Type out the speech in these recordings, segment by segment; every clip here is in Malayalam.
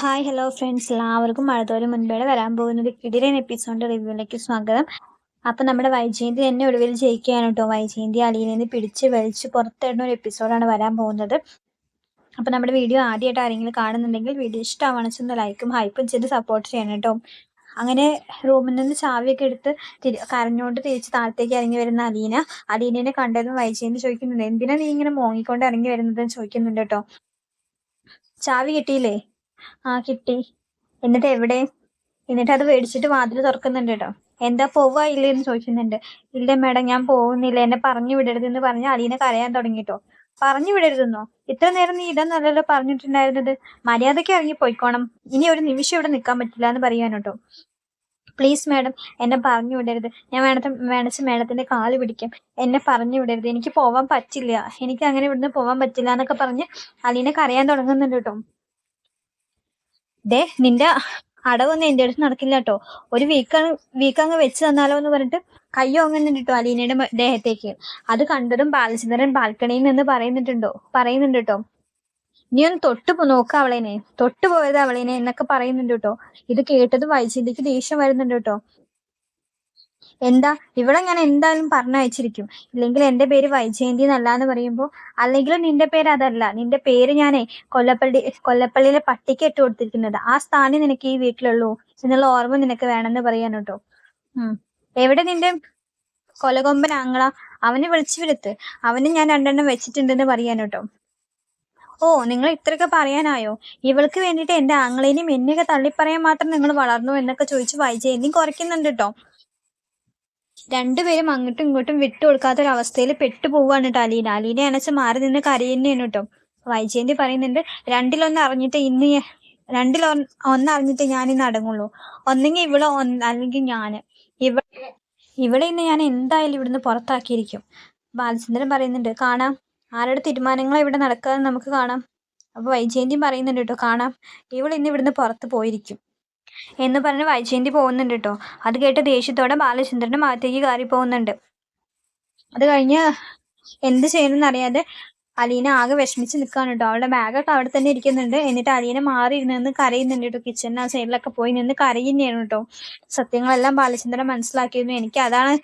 ഹായ് ഹലോ ഫ്രണ്ട്സ് എല്ലാവർക്കും മഴത്തോലും മുൻപേടെ വരാൻ പോകുന്ന ഒരു കിടിലൻ എപ്പിസോഡിന്റെ റിവ്യൂയിലേക്ക് സ്വാഗതം. അപ്പം നമ്മുടെ വൈജയന്തി തന്നെ ഒടുവിൽ ജയിക്കുകയാണ് കേട്ടോ. വൈജയന്തി അലിയിൽ നിന്ന് പിടിച്ച് വലിച്ച് പുറത്തിടുന്ന ഒരു എപ്പിസോഡാണ് വരാൻ പോകുന്നത്. അപ്പം നമ്മുടെ വീഡിയോ ആദ്യമായിട്ട് ആരെങ്കിലും കാണുന്നുണ്ടെങ്കിൽ വീഡിയോ ഇഷ്ടമാണെന്ന് ലൈക്കും ഹൈപ്പും ചെയ്ത് സപ്പോർട്ട് ചെയ്യണം കേട്ടോ. അങ്ങനെ റൂമിൽ നിന്ന് ചാവിയൊക്കെ എടുത്ത് തിരി കരഞ്ഞുകൊണ്ട് തിരിച്ച് താഴത്തേക്ക് ഇറങ്ങി വരുന്ന അലീന. അലീനനെ കണ്ടതും വൈജയന്തി ചോദിക്കുന്നുണ്ട് എന്തിനാ നീ ഇങ്ങനെ മോങ്ങിക്കൊണ്ട് ഇറങ്ങി വരുന്നതെന്ന് ചോദിക്കുന്നുണ്ട് കേട്ടോ? ചാവി കിട്ടിയില്ലേ? ആ കിട്ടി. എന്നിട്ട് എവിടെ? എന്നിട്ട് അത് മേടിച്ചിട്ട് വാതിൽ തുറക്കുന്നുണ്ട് കേട്ടോ എന്താ പോവാ ഇല്ലേ എന്ന് ചോദിക്കുന്നുണ്ട്. ഇല്ല മേഡം ഞാൻ പോകുന്നില്ല. എന്നെ പറഞ്ഞു വിടരുത് എന്ന് പറഞ്ഞ് അലീനെ കരയാൻ തുടങ്ങിട്ടോ പറഞ്ഞു വിടരുതെന്നോ? ഇത്ര നേരം നീ ഇതെന്നല്ലല്ലോ പറഞ്ഞിട്ടുണ്ടായിരുന്നത്? മര്യാദയ്ക്ക് ഇറങ്ങി പോയിക്കോണം. ഇനി ഒരു നിമിഷം ഇവിടെ നിൽക്കാൻ പറ്റില്ല എന്ന് പറയാൻ കേട്ടോ പ്ലീസ് മാഡം എന്നെ പറഞ്ഞു വിടരുത്. ഞാൻ വേണത്തെ വേണച്ച് മാഡത്തിന്റെ കാൽ പിടിക്കും. എന്നെ പറഞ്ഞു വിടരുത്. എനിക്ക് പോവാൻ പറ്റില്ല. എനിക്ക് അങ്ങനെ ഇവിടുന്ന് പോവാൻ പറ്റില്ല എന്നൊക്കെ പറഞ്ഞ് അലീനെ കരയാൻ തുടങ്ങുന്നുണ്ട് കേട്ടോ ദേ നിന്റെ അടവൊന്നും എന്റെ അടുത്ത് നടക്കില്ല കേട്ടോ ഒരു വീക്ക് വീക്ക് അങ്ങ് വെച്ച് തന്നാലോ എന്ന് പറഞ്ഞിട്ട് കയ്യോ അങ്ങനെ കിട്ടും അലീനയുടെ ദേഹത്തേക്ക്. അത് കണ്ടതും ബാലചന്ദ്രൻ ബാൽക്കണിയിൽ നിന്ന് പറയുന്നുണ്ടോ പറയുന്നുണ്ട് കേട്ടോ നീ ഒന്ന് തൊട്ട് നോക്ക അവളേനെ. തൊട്ട് പോയത് അവളേനെ എന്നൊക്കെ പറയുന്നുണ്ട് കേട്ടോ ഇത് കേട്ടത് വൈചിന്തിക്ക് ദേഷ്യം വരുന്നുണ്ട് കേട്ടോ എന്താ? ഇവിടെ ഞാൻ എന്തായാലും പറഞ്ഞയച്ചിരിക്കും. ഇല്ലെങ്കിൽ എന്റെ പേര് വൈജയന്തി എന്നല്ല എന്ന് പറയുമ്പോൾ അല്ലെങ്കിൽ നിന്റെ പേര് അതല്ല. നിന്റെ പേര് ഞാനേ കൊല്ലപ്പള്ളി കൊല്ലപ്പള്ളിയിലെ പട്ടിക്ക് ഇട്ട് കൊടുത്തിരിക്കുന്നത്. ആ സ്ഥാനം നിനക്ക് ഈ വീട്ടിലുള്ളൂ. എന്നുള്ള ഓർമ്മ നിനക്ക് വേണമെന്ന് പറയാൻ കേട്ടോ. ഉം. എവിടെ നിന്റെ കൊലകൊമ്പൻ ആങ്ങള? അവനെ വിളിച്ചു വരുത്ത് അവന് ഞാൻ രണ്ടെണ്ണം വെച്ചിട്ടുണ്ടെന്ന് പറയാൻ കേട്ടോ. ഓ നിങ്ങൾ ഇത്രയൊക്കെ പറയാനായോ? ഇവൾക്ക് വേണ്ടിയിട്ട് എന്റെ ആങ്ങളേനെയും എന്നെയൊക്കെ തള്ളിപ്പറയാൻ മാത്രം നിങ്ങൾ വളർന്നു എന്നൊക്കെ ചോദിച്ച് വൈജയന്തി കുറയ്ക്കുന്നുണ്ട് കേട്ടോ. രണ്ടുപേരും അങ്ങോട്ടും ഇങ്ങോട്ടും വിട്ടു കൊടുക്കാത്ത ഒരു അവസ്ഥയിൽ പെട്ടുപോവാണ് കേട്ടോ അലീന അലീന അനച്ച മാറി നിന്ന് കരയുന്നതാണ് കേട്ടോ വൈജയന്തി പറയുന്നുണ്ട് രണ്ടിലൊന്ന് അറിഞ്ഞിട്ട് ഇന്ന് രണ്ടിൽ ഒന്ന് അറിഞ്ഞിട്ട് ഞാൻ ഇന്ന് അടങ്ങുള്ളൂ. ഒന്നെങ്കിൽ ഇവിടെ അല്ലെങ്കിൽ ഞാൻ ഇവ ഇവിടെ ഇന്ന് ഞാൻ എന്തായാലും ഇവിടുന്ന് പുറത്താക്കിയിരിക്കും. ബാലചന്ദ്രൻ പറയുന്നുണ്ട് കാണാം. ആരുടെ തീരുമാനങ്ങൾ ഇവിടെ നടക്കാതെ നമുക്ക് കാണാം. അപ്പൊ വൈജയന്തി പറയുന്നുണ്ട് കേട്ടോ കാണാം. ഇവൾ ഇന്ന് ഇവിടുന്ന് പുറത്ത് പോയിരിക്കും. എന്ന് പറഞ്ഞ് വൈജയന്തി പോകുന്നുണ്ട് കേട്ടോ അത് കേട്ട് ദേഷ്യത്തോടെ ബാലചന്ദ്രനും അകത്തേക്ക് കയറി പോകുന്നുണ്ട്. അത് കഴിഞ്ഞ് എന്ത് ചെയ്യണമെന്ന് അറിയാതെ അലീന ആകെ വിഷമിച്ച് നിൽക്കുകയാണ് കേട്ടോ അവളുടെ ബാഗൊക്കെ അവിടെ തന്നെ ഇരിക്കുന്നുണ്ട്. എന്നിട്ട് അലീന മാറി ഇരുന്ന് കരയുന്നുണ്ട് കേട്ടോ കിച്ചണിന് ആ സൈഡിലൊക്കെ പോയി നിന്ന് കരയുന്നതാണ് കേട്ടോ സത്യങ്ങളെല്ലാം ബാലചന്ദ്രൻ മനസ്സിലാക്കിയിരുന്നു. എനിക്ക് അതാണ്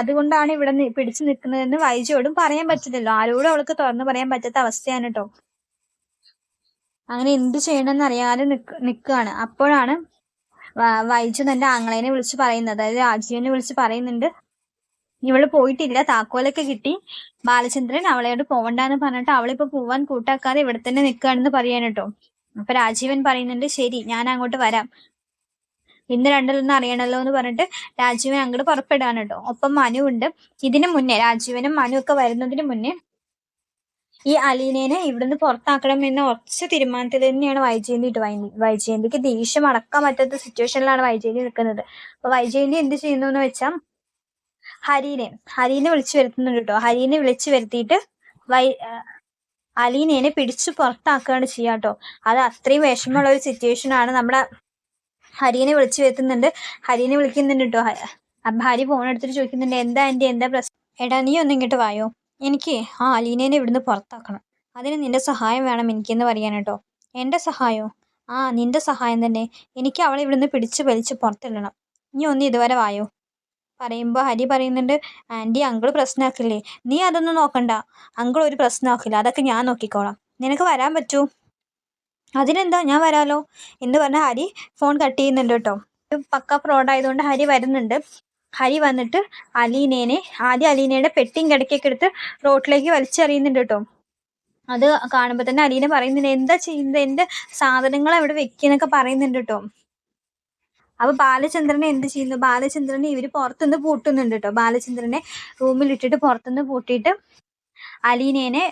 അതുകൊണ്ടാണ് ഇവിടെ പിടിച്ചു നിൽക്കുന്നതെന്ന് വൈജയോടും പറയാൻ പറ്റില്ലല്ലോ ആരോടും അവൾക്ക് തുറന്നു പറയാൻ പറ്റാത്ത അവസ്ഥയാണ് കേട്ടോ അങ്ങനെ എന്ത് ചെയ്യണമെന്ന് അറിയാതെ നിൽക്കുകയാണ് അപ്പോഴാണ് വൈജു തന്റെ ആങ്ങളേനെ വിളിച്ച് പറയുന്നത്. അതായത് രാജീവിനെ വിളിച്ച് പറയുന്നുണ്ട്. ഇവൾ പോയിട്ടില്ല. താക്കോലൊക്കെ കിട്ടി. ബാലചന്ദ്രൻ അവളെയോട് പോവണ്ടെന്ന് പറഞ്ഞിട്ട് അവളിപ്പോ പോവാൻ കൂട്ടാക്കാതെ ഇവിടെ തന്നെ നിൽക്കുകയാണെന്ന് പറയാൻ കേട്ടോ അപ്പൊ രാജീവൻ പറയുന്നുണ്ട് ശരി ഞാൻ അങ്ങോട്ട് വരാം. ഇന്ന് രണ്ടിലൊന്നും അറിയണല്ലോ എന്ന് പറഞ്ഞിട്ട് രാജീവൻ അങ്ങോട്ട് പുറപ്പെടാണ് കേട്ടോ ഒപ്പം മനു ഉണ്ട് ഇതിനു മുന്നേ രാജീവനും മനു ഒക്കെ വരുന്നതിന് മുന്നേ ഈ അലീനേനെ ഇവിടുന്ന് പുറത്താക്കണം എന്ന ഉറച്ച തീരുമാനത്തിൽ തന്നെയാണ് വൈജയന്തി ഇട്ട് വൈജയന്തിക്ക് ദേഷ്യം അടക്കാൻ പറ്റാത്ത സിറ്റുവേഷനിലാണ് വൈജയന്തി നിൽക്കുന്നത്. അപ്പൊ വൈജയന്തി എന്ത് ചെയ്യുന്നു എന്ന് വെച്ചാൽ ഹരീനെ ഹരീനെ വിളിച്ചു വരുത്തുന്നുണ്ട് കേട്ടോ. ഹരീനെ വിളിച്ചു വരുത്തിയിട്ട് വൈ അലീനേനെ പിടിച്ചു പുറത്താക്കുകയാണ് ചെയ്യാട്ടോ കേട്ടോ അത് അത്രയും വിഷമമുള്ള ഒരു സിറ്റുവേഷൻ ആണ്. നമ്മുടെ ഹരീനെ വിളിച്ചു വരുത്തുന്നുണ്ട്. ഹരീനെ വിളിക്കുന്നുണ്ട് കേട്ടോ. അപ്പൊ ഹരി ഫോൺ എടുത്തിട്ട് ചോദിക്കുന്നുണ്ട് എന്താ എന്റെ എന്താ പ്രശ്നം? എടാ നീ ഒന്നും ഇങ്ങോട്ട് വായോ? എനിക്ക് ആ അലീനേനെ ഇവിടുന്ന് പുറത്താക്കണം. അതിന് നിന്റെ സഹായം വേണം എനിക്കെന്ന് പറയാൻ കേട്ടോ. എന്റെ സഹായമോ ആ നിന്റെ സഹായം തന്നെ. എനിക്ക് അവളെ ഇവിടുന്ന് പിടിച്ച് വലിച്ച് പുറത്തിടണം. നീ ഒന്ന് ഇതുവരെ വായോ? പറയുമ്പോൾ ഹരി പറയുന്നുണ്ട് ആന്റി അങ്കിൾ പ്രശ്നമാക്കില്ലേ നീ അതൊന്നും നോക്കണ്ട. അങ്കിൾ ഒരു പ്രശ്നമാക്കില്ല അതൊക്കെ ഞാൻ നോക്കിക്കോളാം. നിനക്ക് വരാൻ പറ്റൂ? അതിനെന്താ? ഞാൻ വരാലോ? എന്ന് പറഞ്ഞ ഹരി ഫോൺ കട്ട് ചെയ്യുന്നുണ്ട് കേട്ടോ. പക്ക ഫ്രോഡ് ആയതുകൊണ്ട് ഹരി വരുന്നുണ്ട്. ഹരി വന്നിട്ട് അലീനേനെ ആദ്യം അലീനയുടെ പെട്ടിയും കിടക്കൊക്കെ എടുത്ത് റോട്ടിലേക്ക് വലിച്ചെറിയുന്നുണ്ട് കേട്ടോ. അത് കാണുമ്പോൾ തന്നെ അലീന പറയുന്നുണ്ട് എന്താ ചെയ്യുന്നത് എന്റെ സാധനങ്ങൾ അവിടെ വെക്കുന്നൊക്കെ പറയുന്നുണ്ട് കേട്ടോ. അപ്പൊ ബാലചന്ദ്രനെ എന്ത് ചെയ്യുന്നു? ബാലചന്ദ്രനെ ഇവർ പുറത്തുനിന്ന് പൂട്ടുന്നുണ്ട് കേട്ടോ. ബാലചന്ദ്രനെ റൂമിൽ ഇട്ടിട്ട് പുറത്തുനിന്ന് പൂട്ടിയിട്ട് അലീനേനെ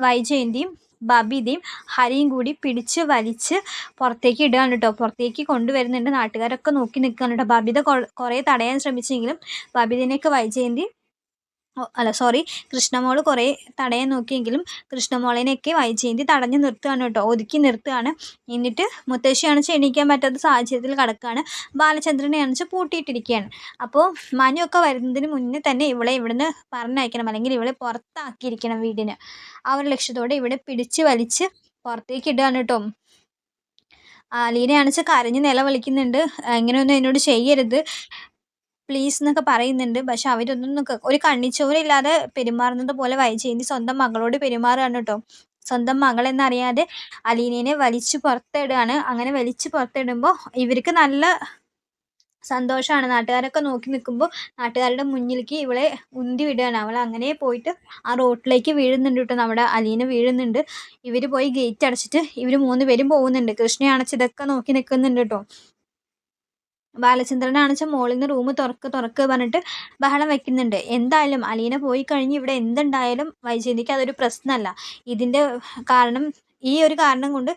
വൈജയന്തിയും ബബിതയും ഹരിയും കൂടി പിടിച്ച് വലിച്ച് പുറത്തേക്ക് ഇടുകയാണ് കേട്ടോ. പുറത്തേക്ക് കൊണ്ടുവരുന്നുണ്ട്. നാട്ടുകാരൊക്കെ നോക്കി നിൽക്കുകയാണ് കേട്ടോ. ബബിത കുറേ തടയാൻ ശ്രമിച്ചെങ്കിലും ബബിതനെയൊക്കെ വൈജയന്തി അല്ല സോറി കൃഷ്ണമോൾ കുറേ തടയാൻ നോക്കിയെങ്കിലും കൃഷ്ണമോളിനെയൊക്കെ വൈജയന്തി തടഞ്ഞു നിർത്തുകയാണ് കേട്ടോ. ഒതുക്കി നിർത്തുകയാണ്. എന്നിട്ട് മുത്തശ്ശിയാണ് എണീക്കാൻ പറ്റാത്ത സാഹചര്യത്തിൽ കിടക്കുകയാണ്. ബാലചന്ദ്രനെ അണിച്ച് പൂട്ടിയിട്ടിരിക്കുകയാണ്. അപ്പോൾ മനുവൊക്കെ വരുന്നതിന് മുന്നേ തന്നെ ഇവളെ ഇവിടുന്ന് പറഞ്ഞയക്കണം. അല്ലെങ്കിൽ ഇവളെ പുറത്താക്കിയിരിക്കണം വീടിന്. ആ ഒരു ലക്ഷ്യത്തോടെ ഇവിടെ പിടിച്ച് വലിച്ച് പുറത്തേക്ക് ഇടുകയാണ് കേട്ടോ. അലീനയാണെച്ചാൽ കരഞ്ഞ് നിലവിളിക്കുന്നുണ്ട്. ഇങ്ങനെയൊന്നും എന്നോട് ചെയ്യരുത്. പ്ലീസ് എന്നൊക്കെ പറയുന്നുണ്ട്. പക്ഷെ അവരൊന്നും ഒരു കണ്ണിച്ചോരില്ലാതെ പെരുമാറുന്നത് പോലെ വൈജയന്തി സ്വന്തം മകളോട് പെരുമാറുകയാണ് കേട്ടോ സ്വന്തം മകളെന്നറിയാതെ അലീനേനെ വലിച്ചു പുറത്തിടുകയാണ്. അങ്ങനെ വലിച്ചു പുറത്തിടുമ്പോൾ ഇവർക്ക് നല്ല സന്തോഷമാണ്. നാട്ടുകാരൊക്കെ നോക്കി നിൽക്കുമ്പോൾ നാട്ടുകാരുടെ മുന്നിലേക്ക് ഇവളെ ഉന്തി വിടുകയാണ് അവൾ അങ്ങനെ പോയിട്ട് ആ റോട്ടിലേക്ക് വീഴുന്നുണ്ട് കേട്ടോ നമ്മുടെ അലീന വീഴുന്നുണ്ട്. ഇവർ പോയി ഗേറ്റ് അടച്ചിട്ട് ഇവർ മൂന്ന് പേരും പോകുന്നുണ്ട്. കൃഷ്ണ ഇതൊക്കെ നോക്കി നിൽക്കുന്നുണ്ട് കേട്ടോ ബാലചന്ദ്രനാണെച്ചാൽ മോളിൽ നിന്ന് റൂം തുറക്ക് തുറക്ക് പറഞ്ഞിട്ട് ബഹളം വെക്കുന്നുണ്ട്. എന്തായാലും അലീന പോയി കഴിഞ്ഞ് ഇവിടെ എന്തുണ്ടായാലും വൈജയന്തിക്ക് അതൊരു പ്രശ്നമല്ല. ഇതിന്റെ കാരണം ഈ ഒരു കാരണം കൊണ്ട്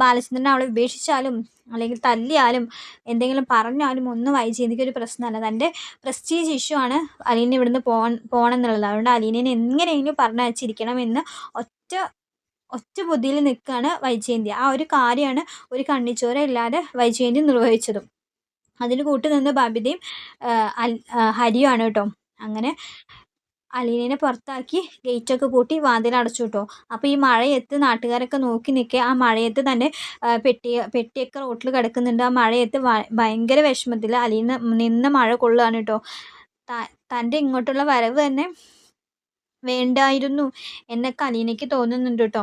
ബാലചന്ദ്രനെ അവളെ ഉപേക്ഷിച്ചാലും അല്ലെങ്കിൽ തല്ലിയാലും എന്തെങ്കിലും പറഞ്ഞാലും ഒന്നും വൈജയന്തിക്ക് ഒരു പ്രശ്നമല്ല. തന്റെ പ്രസ്റ്റീജ് ഇഷ്യൂ ആണ് അലീന ഇവിടുന്ന് പോകണം പോകണം എന്നുള്ളത് അതുകൊണ്ട് അലീനനെ എങ്ങനെയെങ്കിലും പറഞ്ഞയച്ചിരിക്കണം എന്ന് ഒറ്റ ഒറ്റ ബുദ്ധിയിൽ നിൽക്കുകയാണ് വൈജയന്തി. ആ ഒരു കാര്യമാണ് ഒരു കണ്ണിച്ചോര ഇല്ലാതെ വൈജയന്തി നിർവഹിച്ചതും. അതിന് കൂട്ട് നിന്ന് ബബിതയും ഹരിയുമാണ് കേട്ടോ. അങ്ങനെ അലീനേനെ പുറത്താക്കി ഗേറ്റൊക്കെ പൂട്ടി വാതിലടച്ചു കേട്ടോ. അപ്പോൾ ഈ മഴയത്ത് നാട്ടുകാരൊക്കെ നോക്കി നിൽക്കുക ആ മഴയത്ത് തന്നെ പെട്ടി പെട്ടിയൊക്കെ റോട്ടിൽ കിടക്കുന്നുണ്ട്. ആ മഴയത്ത് ഭയങ്കര വിഷമത്തിൽ അലീന നിന്ന് മഴ കൊള്ളുകയാണ് കേട്ടോ. തന്റെ ഇങ്ങോട്ടുള്ള വരവ് തന്നെ വേണ്ടായിരുന്നു എന്നൊക്കെ അലീനയ്ക്ക് തോന്നുന്നുണ്ട് കേട്ടോ.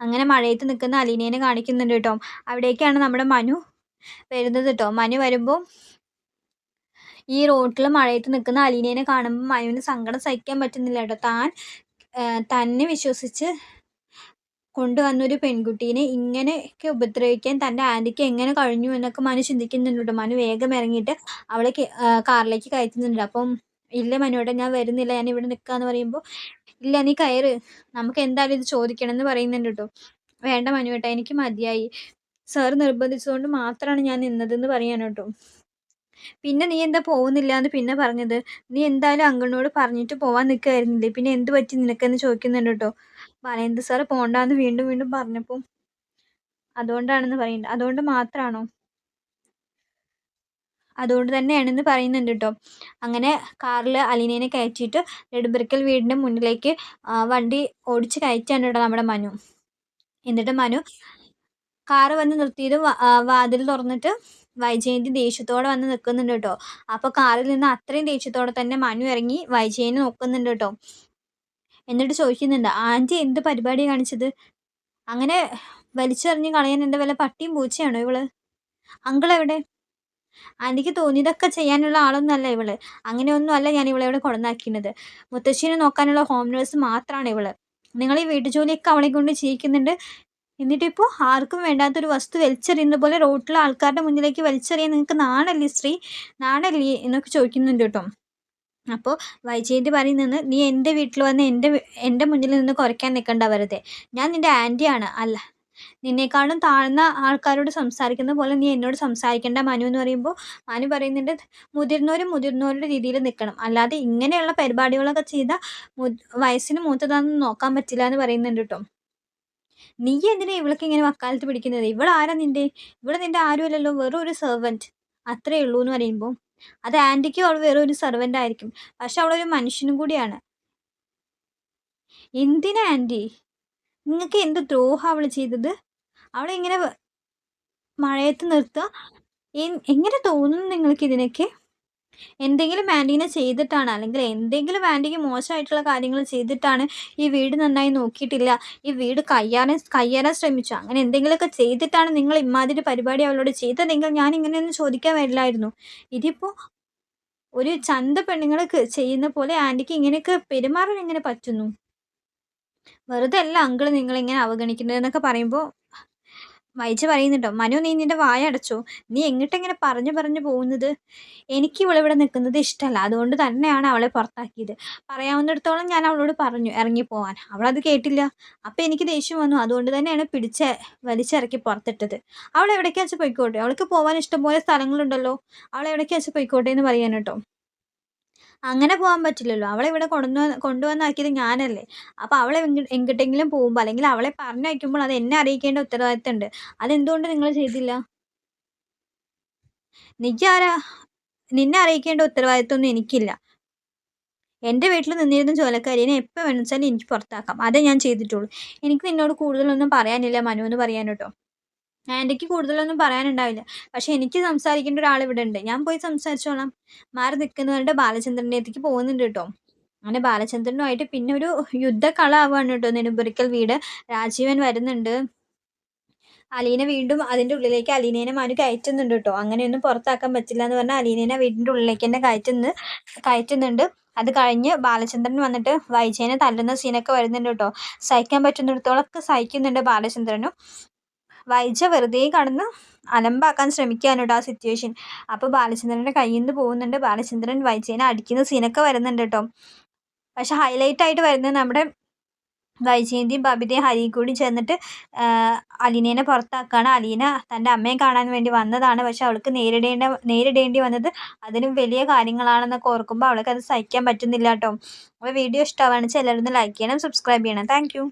അങ്ങനെ മഴയത്ത് നിൽക്കുന്ന അലീനേനെ കാണിക്കുന്നുണ്ട് കേട്ടോ. അവിടേക്കാണ് നമ്മുടെ മനു. വരുന്നത് കേട്ടോ മനു വരുമ്പോൾ ഈ റോട്ടിൽ മഴയത്ത് നിൽക്കുന്ന അലീനേനെ കാണുമ്പോൾ മനുവിന് സങ്കടം സഹിക്കാൻ പറ്റുന്നില്ല കേട്ടോ താൻ തന്നെ വിശ്വസിച്ച് കൊണ്ടുവന്നൊരു പെൺകുട്ടീനെ ഇങ്ങനെയൊക്കെ ഉപദ്രവിക്കാൻ തന്റെ ആന്റിക്ക് എങ്ങനെ കഴിഞ്ഞു എന്നൊക്കെ മനു ചിന്തിക്കുന്നുണ്ട് മനു വേഗം ഇറങ്ങിയിട്ട് അവളെ കാറിലേക്ക് കയറ്റുന്നുണ്ട്. അപ്പം ഇല്ല മനുവിടെ ഞാൻ വരുന്നില്ല ഞാൻ ഇവിടെ നിൽക്കാന്ന് പറയുമ്പോൾ ഇല്ല നീ കയറ് നമുക്ക് എന്തായാലും ഇത് ചോദിക്കണം എന്ന് പറയുന്നുണ്ട് കേട്ടോ. വേണ്ട മനുവേട്ടാ എനിക്ക് മതിയായി. സാർ നിർബന്ധിച്ചതുകൊണ്ട് മാത്രമാണ് ഞാൻ നിന്നതെന്ന് പറയാണ് കേട്ടോ പിന്നെ നീ എന്താ പോകുന്നില്ല എന്ന് പിന്നെ പറഞ്ഞത്? നീ എന്തായാലും അങ്കിളിനോട് പറഞ്ഞിട്ട് പോവാൻ നിൽക്കായിരുന്നില്ലേ പിന്നെ എന്ത് പറ്റി നിനക്കെന്ന് ചോദിക്കുന്നുണ്ട് കേട്ടോ ബാലേന്ദ്ര സാറ് പോണ്ടാന്ന് വീണ്ടും വീണ്ടും പറഞ്ഞപ്പോൾ അതുകൊണ്ടാണെന്ന് പറയുന്നുണ്ട്. അതുകൊണ്ട് മാത്രാണോ? അതുകൊണ്ട് തന്നെയാണെന്ന് പറയുന്നുണ്ട് കേട്ടോ അങ്ങനെ കാറിൽ അലീനേനെ കയറ്റിയിട്ട് നെടുമ്പിറക്കൽ വീടിന്റെ മുന്നിലേക്ക് വണ്ടി ഓടിച്ച് കയറ്റാണ് കേട്ടോ നമ്മുടെ മനു. എന്നിട്ട് മനു കാറ് വന്ന് നിർത്തിയത് വാതിൽ തുറന്നിട്ട് വൈജയന്തി ദേഷ്യത്തോടെ വന്ന് നിൽക്കുന്നുണ്ട് കേട്ടോ. അപ്പോൾ കാറിൽ നിന്ന് അത്രയും ദേഷ്യത്തോടെ തന്നെ മനു ഇറങ്ങി വൈജയനെ നോക്കുന്നുണ്ട് കേട്ടോ. എന്നിട്ട് ചോദിക്കുന്നുണ്ട് ആന്റി എന്ത് പരിപാടി കാണിച്ചത്? അങ്ങനെ വലിച്ചെറിഞ്ഞ് കളയാൻ എന്റെ വല്ല പട്ടിയും പൂച്ചയാണോ ഇവൾ? അങ്കിൾ എവിടെ? ആന്റിക്ക് തോന്നിയതൊക്കെ ചെയ്യാനുള്ള ആളൊന്നുമല്ല ഇവൾ. അങ്ങനെയൊന്നും അല്ല ഞാൻ ഇവളെ ഇവിടെ കൊടന്നാക്കിയത് മുത്തശ്ശീനെ നോക്കാനുള്ള ഹോം നേഴ്സ് മാത്രമാണ് ഇവൾ. നിങ്ങൾ ഈ വീട്ടുജോലിയൊക്കെ അവളെ കൊണ്ട് ചെയ്യിക്കുന്നുണ്ട്. എന്നിട്ടിപ്പോൾ ആർക്കും വേണ്ടാത്തൊരു വസ്തു വലിച്ചെറിയുന്ന പോലെ റോട്ടിലെ ആൾക്കാരുടെ മുന്നിലേക്ക് വലിച്ചെറിയാൻ നിങ്ങൾക്ക് നാണല്ലേ സ്ത്രീ നാണല്ലേ എന്നൊക്കെ ചോദിക്കുന്നുണ്ട് കേട്ടോ. അപ്പോൾ വൈജയന്തി പറയുന്നത് നീ എന്റെ വീട്ടിൽ വന്ന് എന്റെ എന്റെ മുന്നിൽ നിന്ന് കുറയ്ക്കാൻ നിൽക്കണ്ട വെറുതെ. ഞാൻ നിന്റെ ആന്റിയാണ് അല്ല നിന്നെക്കാളും താഴ്ന്ന ആൾക്കാരോട് സംസാരിക്കുന്ന പോലെ നീ എന്നോട് സംസാരിക്കേണ്ട മനു എന്ന് പറയുമ്പോൾ മനു പറയുന്നുണ്ട് മുതിർന്നവരും മുതിർന്നവരുടെ രീതിയിൽ നിൽക്കണം. അല്ലാതെ ഇങ്ങനെയുള്ള പരിപാടികളൊക്കെ ചെയ്താൽ വയസ്സിന് മൂത്തതാണെന്ന് നോക്കാൻ പറ്റില്ല എന്ന് പറയുന്നുണ്ട് കേട്ടോ. നീ എന്തിനാ ഇവൾക്ക് ഇങ്ങനെ വക്കാലത്ത് പിടിക്കുന്നത്? ഇവളാരാ നിന്റെ? ഇവിടെ നിന്റെ ആരുമല്ലല്ലോ വെറും ഒരു സെർവന്റ് അത്രേ ഉള്ളൂ എന്ന് പറയുമ്പോൾ അത് ആന്റിക്കും അവൾ വെറും ഒരു സെർവന്റ് ആയിരിക്കും. പക്ഷെ അവളൊരു മനുഷ്യനും കൂടിയാണ്. എന്തിനാ ആന്റി നിങ്ങൾക്ക് എന്ത് ദ്രോഹ അവൾ ചെയ്തത്? അവളെ ഇങ്ങനെ മഴയത്ത് നിർത്തുക എങ്ങനെ തോന്നുന്നു നിങ്ങൾക്ക് ഇതിനൊക്കെ എന്തെങ്കിലും ആന്റീനെ ചെയ്തിട്ടാണ് അല്ലെങ്കിൽ എന്തെങ്കിലും ആന്റിക്ക് മോശമായിട്ടുള്ള കാര്യങ്ങൾ ചെയ്തിട്ടാണ് ഈ വീട് നന്നായി നോക്കിയിട്ടില്ല. ഈ വീട് കയ്യാറാൻ കയ്യേറാൻ ശ്രമിച്ചു. അങ്ങനെ എന്തെങ്കിലുമൊക്കെ ചെയ്തിട്ടാണ് നിങ്ങൾ ഇമാതിരി പരിപാടി അവളോട് ചെയ്തതെങ്കിൽ ഞാൻ ഇങ്ങനെയൊന്നും ചോദിക്കാൻ വരില്ലായിരുന്നു. ഇതിപ്പോൾ ഒരു ചന്ത പെണ്ണുങ്ങൾക്ക് ചെയ്യുന്ന പോലെ ആന്റിക്ക് ഇങ്ങനെയൊക്കെ പെരുമാറാൻ എങ്ങനെ പറ്റുന്നു? വെറുതെ അല്ല അങ്കിൾ നിങ്ങളിങ്ങനെ അവഗണിക്കുന്നത് എന്നൊക്കെ പറയുമ്പോൾ വൈജ പറയുന്നുണ്ടോ മനു നീ നിന്റെ വായ അടച്ചോ. നീ എങ്ങിട്ടെങ്ങനെ പറഞ്ഞു പറഞ്ഞു പോകുന്നത്? എനിക്ക് ഇവളിവിടെ നിൽക്കുന്നത് ഇഷ്ടമല്ല. അതുകൊണ്ട് തന്നെയാണ് അവളെ പുറത്താക്കിയത്. പറയാവുന്നിടത്തോളം ഞാൻ അവളോട് പറഞ്ഞു ഇറങ്ങിപ്പോവാൻ അവളത് കേട്ടില്ല. അപ്പം എനിക്ക് ദേഷ്യം വന്നു. അതുകൊണ്ട് തന്നെയാണ് പിടിച്ച് വലിച്ചിറക്കി പുറത്തിട്ടത്. അവൾ എവിടേക്കാച്ച് പോയിക്കോട്ടെ? അവൾക്ക് പോകാൻ ഇഷ്ടംപോലെ സ്ഥലങ്ങളുണ്ടല്ലോ. അവൾ എവിടേക്കാച്ച് പോയിക്കോട്ടെ എന്ന് പറയാൻ അങ്ങനെ പോകാൻ പറ്റില്ലല്ലോ. അവളെ ഇവിടെ കൊണ്ടുവന്ന് കൊണ്ടുവന്നാക്കിയത് ഞാനല്ലേ. അപ്പോൾ അവളെ എങ്ങോട്ടെങ്കിലും പോകുമ്പോൾ അല്ലെങ്കിൽ അവളെ പറഞ്ഞയക്കുമ്പോൾ അത് എന്നെ അറിയിക്കേണ്ട ഉത്തരവാദിത്തമുണ്ട്. അതെന്തുകൊണ്ട് നിങ്ങൾ ചെയ്തില്ല? നിജാരാ നിന്നെ അറിയിക്കേണ്ട ഉത്തരവാദിത്തമൊന്നും എനിക്കില്ല. എന്റെ വീട്ടിൽ നിന്നിരുന്ന ജോലക്കാരിനെ എപ്പോൾ വേണമെന്ന് വെച്ചാൽ എനിക്ക് പുറത്താക്കാം. അതേ ഞാൻ ചെയ്തിട്ടുള്ളൂ. എനിക്ക് നിന്നോട് കൂടുതലൊന്നും പറയാനില്ല മനു എന്ന് പറയാൻ ആന്റിക്ക് കൂടുതലൊന്നും പറയാനുണ്ടാവില്ല. പക്ഷെ എനിക്ക് സംസാരിക്കേണ്ട ഒരാൾ ഇവിടെ ഉണ്ട്. ഞാൻ പോയി സംസാരിച്ചോളാം. മാറി നിൽക്കുന്നു പറഞ്ഞിട്ട് ബാലചന്ദ്രന്റെ അടുത്തേക്ക് പോകുന്നുണ്ട് കേട്ടോ. അങ്ങനെ ബാലചന്ദ്രനുമായിട്ട് പിന്നെ ഒരു യുദ്ധക്കള ആവുകയാണ് കേട്ടോ. നെടുമ്പുരക്കൽ വീട് രാജീവൻ വരുന്നുണ്ട്. അലീന വീണ്ടും അതിന്റെ ഉള്ളിലേക്ക് അലീനേനെ മാനു കയറ്റുന്നുണ്ട് കേട്ടോ. അങ്ങനെയൊന്നും പുറത്താക്കാൻ പറ്റില്ല എന്ന് പറഞ്ഞാൽ അലീനേനെ വീടിന്റെ ഉള്ളിലേക്ക് തന്നെ കയറ്റുന്നു കയറ്റുന്നുണ്ട്. അത് കഴിഞ്ഞ് ബാലചന്ദ്രൻ വന്നിട്ട് വൈജയനെ തല്ലുന്ന സീനൊക്കെ വരുന്നുണ്ട് കേട്ടോ. സഹിക്കാൻ പറ്റുന്നിടത്തോളമൊക്കെ സഹിക്കുന്നുണ്ട് ബാലചന്ദ്രനും. വൈജ വെറുതെ കടന്ന് അലമ്പാക്കാൻ ശ്രമിക്കുകയാണ് കേട്ടോ ആ സിറ്റുവേഷൻ അപ്പോൾ ബാലചന്ദ്രന്റെ കയ്യിൽ നിന്ന് പോകുന്നുണ്ട്. ബാലചന്ദ്രൻ വൈജയനെ അടിക്കുന്ന സീനൊക്കെ വരുന്നുണ്ട് കേട്ടോ. പക്ഷെ ഹൈലൈറ്റ് ആയിട്ട് വരുന്നത് നമ്മുടെ വൈജയന്തിയും ബബിതയും ഹരി കൂടി ചെന്നിട്ട് അലീനേനെ പുറത്താക്കുകയാണ് അലീന തന്റെ അമ്മയെ കാണാൻ വേണ്ടി വന്നതാണ്. പക്ഷെ അവൾക്ക് നേരിടേണ്ട നേരിടേണ്ടി വന്നത് അതിനും വലിയ കാര്യങ്ങളാണെന്നൊക്കെ ഓർക്കുമ്പോൾ അവൾക്ക് അത് സഹിക്കാൻ പറ്റുന്നില്ല കേട്ടോ. അപ്പോൾ വീഡിയോ ഇഷ്ടമാണെന്ന് വെച്ചാൽ എല്ലാവരും ലൈക്ക് ചെയ്യണം സബ്സ്ക്രൈബ് ചെയ്യണം. താങ്ക്